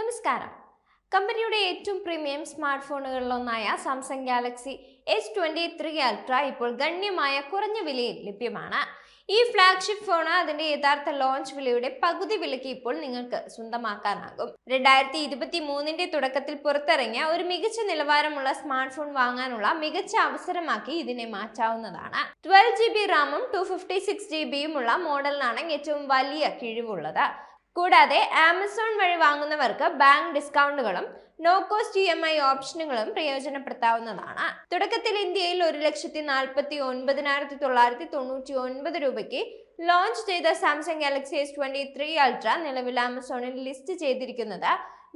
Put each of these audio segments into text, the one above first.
നമസ്കാരം. കമ്പനിയുടെ ഏറ്റവും premium smart ഫോണുകളിലൊന്നായ Samsung Galaxy S twenty three ultra ഇപ്പോൾ ഗണ്യമായ കുറഞ്ഞ വിലയിൽ ലഭ്യമാണ്. ഈ ഫ്ലാഗ്ഷിപ്പ് ഫോൺ അതിന്റെ യഥാർത്ഥ ലോഞ്ച് വിലയുടെ പകുതി വിലയ്ക്ക് ഇപ്പോൾ നിങ്ങൾക്ക് സ്വന്തമാക്കാനാകും. രണ്ടായിരത്തി ഇരുപത്തി മൂന്നിന്റെ തുടക്കത്തിൽ പുറത്തിറങ്ങിയ ഒരു മികച്ച നിലവാരമുള്ള സ്മാർട്ട് ഫോൺ വാങ്ങാനുള്ള മികച്ച അവസരമാക്കി ഇതിനെ മാറ്റാവുന്നതാണ്. ട്വൽവ് ജി ബി റാമും ടു ഫിഫ്റ്റി സിക്സ് ജി ബിയും ഉള്ള മോഡലിനാണ് ഏറ്റവും വലിയ കിഴിവുള്ളത്. കൂടാതെ ആമസോൺ വഴി വാങ്ങുന്നവർക്ക് bank ഡിസ്കൗണ്ടുകളും no cost E M I ഓപ്ഷനുകളും പ്രയോജനപ്പെടുത്താവുന്നതാണ്. തുടക്കത്തിൽ ഇന്ത്യയിൽ ഒരു ലക്ഷത്തി നാൽപ്പത്തി ഒൻപതിനായിരത്തി തൊള്ളായിരത്തി തൊണ്ണൂറ്റി ഒൻപത് രൂപയ്ക്ക് ലോഞ്ച് ചെയ്ത Samsung Galaxy S twenty three ultra നിലവിൽ ആമസോണിൽ ലിസ്റ്റ് ചെയ്തിരിക്കുന്നത്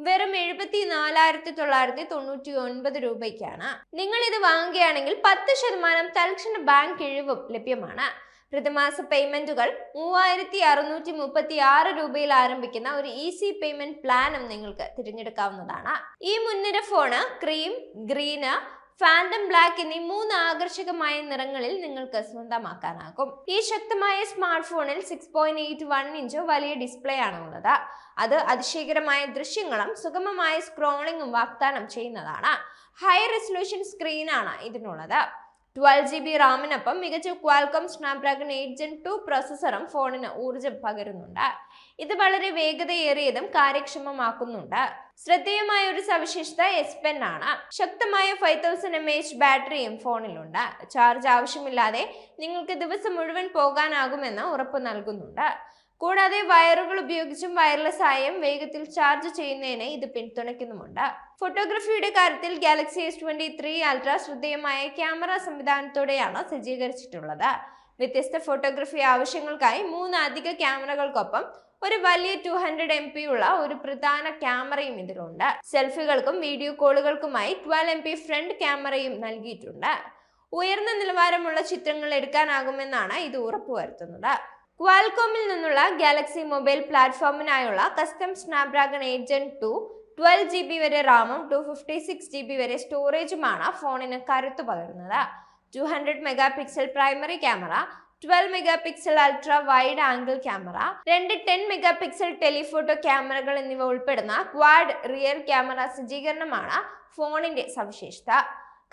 വെറും എഴുപത്തി നാലായിരത്തി തൊള്ളായിരത്തി തൊണ്ണൂറ്റി ഒൻപത് രൂപയ്ക്കാണ്. നിങ്ങൾ ഇത് വാങ്ങുകയാണെങ്കിൽ പത്ത് ശതമാനം തൽക്ഷണ ബാങ്ക് കിഴിവും ലഭ്യമാണ്. പ്രതിമാസ പേയ്മെന്റുകൾ മൂവായിരത്തി അറുന്നൂറ്റി മുപ്പത്തി ആറ് രൂപയിൽ ആരംഭിക്കുന്ന ഒരു ഈസി പേയ്മെന്റ് പ്ലാനും നിങ്ങൾക്ക് തിരഞ്ഞെടുക്കാവുന്നതാണ്. ഈ മുൻനിര phone cream green phantom black എന്നീ മൂന്ന് ആകർഷകമായ നിറങ്ങളിൽ നിങ്ങൾക്ക് സ്വന്തമാക്കാനാകും. ഈ ശക്തമായ സ്മാർട്ട് ഫോണിൽ six point eight one inch വലിയ ഡിസ്പ്ലേ ആണ് ഉള്ളത് അത് അതിശയകരമായ ദൃശ്യങ്ങളും സുഗമമായ സ്ക്രോളിംഗും വാഗ്ദാനം ചെയ്യുന്നതാണ്. ഹൈ റെസൊല്യൂഷൻ സ്ക്രീനാണ് ഇതിനുള്ളത്. ട്വൽവ് ജി ബി റാമിനൊപ്പം മികച്ച Qualcomm Snapdragon eight gen two പ്രോസസ്സറും ഫോണിന് ഊർജം പകരുന്നുണ്ട്. ഇത് വളരെ വേഗതയേറിയതും കാര്യക്ഷമമാക്കുന്നുണ്ട്. ശ്രദ്ധേയമായ ഒരു സവിശേഷത എസ് പെൻ ആണ്. ശക്തമായ ഫൈവ് തൗസൻഡ് എം എച്ച് ബാറ്ററിയും ഫോണിലുണ്ട് ചാർജ് ആവശ്യമില്ലാതെ നിങ്ങൾക്ക് ദിവസം മുഴുവൻ പോകാനാകുമെന്ന് ഉറപ്പ് നൽകുന്നുണ്ട്. കൂടാതെ വയറുകൾ ഉപയോഗിച്ചും വയർലെസ് ആയും വേഗത്തിൽ ചാർജ് ചെയ്യുന്നതിന് ഇത് പിന്തുണയ്ക്കുന്നുമുണ്ട്. ഫോട്ടോഗ്രഫിയുടെ കാര്യത്തിൽ Galaxy S twenty three ultra ശ്രദ്ധേയമായ ക്യാമറ സംവിധാനത്തോടെയാണ് സജ്ജീകരിച്ചിട്ടുള്ളത്. വ്യത്യസ്ത ഫോട്ടോഗ്രഫി ആവശ്യങ്ങൾക്കായി മൂന്ന് അധിക ക്യാമറകൾക്കൊപ്പം ഒരു വലിയ ടു ഹൺഡ്രഡ് എം പി ഉള്ള ഒരു പ്രധാന ക്യാമറയും ഇതിലുണ്ട്. സെൽഫികൾക്കും വീഡിയോ കോളുകൾക്കുമായി ട്വൽവ് എം പി ഫ്രണ്ട് ക്യാമറയും നൽകിയിട്ടുണ്ട്. ഉയർന്ന നിലവാരമുള്ള ചിത്രങ്ങൾ എടുക്കാനാകുമെന്നാണ് ഇത് ഉറപ്പുവരുത്തുന്നത്. ക്വാൽകോമിൽ നിന്നുള്ള Galaxy mobile പ്ലാറ്റ്ഫോമിനായുള്ള custom Snapdragon gen two twelve G B വരെ റാമും two fifty six G B വരെ സ്റ്റോറേജുമാണ് ഫോണിന് കരുത്ത് പകരുന്നത്. Two hundred megapixel primary camera twelve megapixel ultra wide angle camera രണ്ട് ടെൻ മെഗാ പിക്സൽ ടെലിഫോട്ടോ ക്യാമറകൾ എന്നിവ ഉൾപ്പെടുന്ന ക്വാഡ് റിയർ ക്യാമറ സജ്ജീകരണമാണ് ഫോണിന്റെ സവിശേഷത.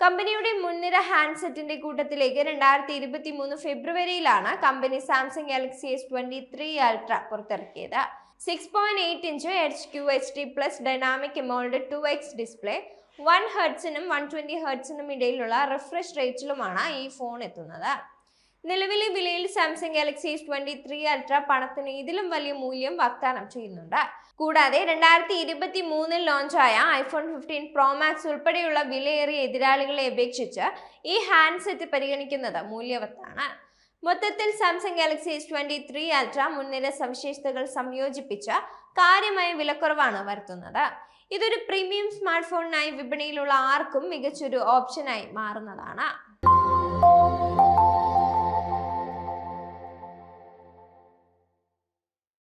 കമ്പനിയുടെ മുൻനിര ഹാൻഡ്സെറ്റിന്റെ കൂട്ടത്തിലേക്ക് രണ്ടായിരത്തി ഇരുപത്തി മൂന്ന് ഫെബ്രുവരിയിലാണ് company Samsung Galaxy S twenty three ultra പുറത്തിറക്കിയത്. Six point eight inch H Q H D plus dynamic AMOLED two X display one ഹെർട്സിനും one twenty ഹെർട്സിനും ഇടയിലുള്ള റിഫ്രഷ് റേറ്റിലുമാണ് ഈ ഫോൺ എത്തുന്നത്. നിലവിലെ വിലയിൽ Samsung Galaxy S twenty three ultra പണത്തിന് ഇതിലും വലിയ മൂല്യം വാഗ്ദാനം ചെയ്യുന്നുണ്ട്. കൂടാതെ രണ്ടായിരത്തി ഇരുപത്തി മൂന്നിൽ ലോഞ്ചായ ഐഫോൺ ഫിഫ്റ്റീൻ പ്രോ മാക്സ് ഉൾപ്പെടെയുള്ള വിലയേറിയ എതിരാളികളെ അപേക്ഷിച്ച് ഈ ഹാൻഡ്സെറ്റ് പരിഗണിക്കുന്നത് മൂല്യവത്താണ്. മൊത്തത്തിൽ Samsung Galaxy S twenty three ultra മുൻനിര സവിശേഷതകൾ സംയോജിപ്പിച്ച കാര്യമായ വിലക്കുറവാണ് വരുത്തുന്നത്. ഇതൊരു പ്രീമിയം സ്മാർട്ട് ഫോണിനായി വിപണിയിലുള്ള ആർക്കും മികച്ചൊരു ഓപ്ഷനായി മാറുന്നതാണ്.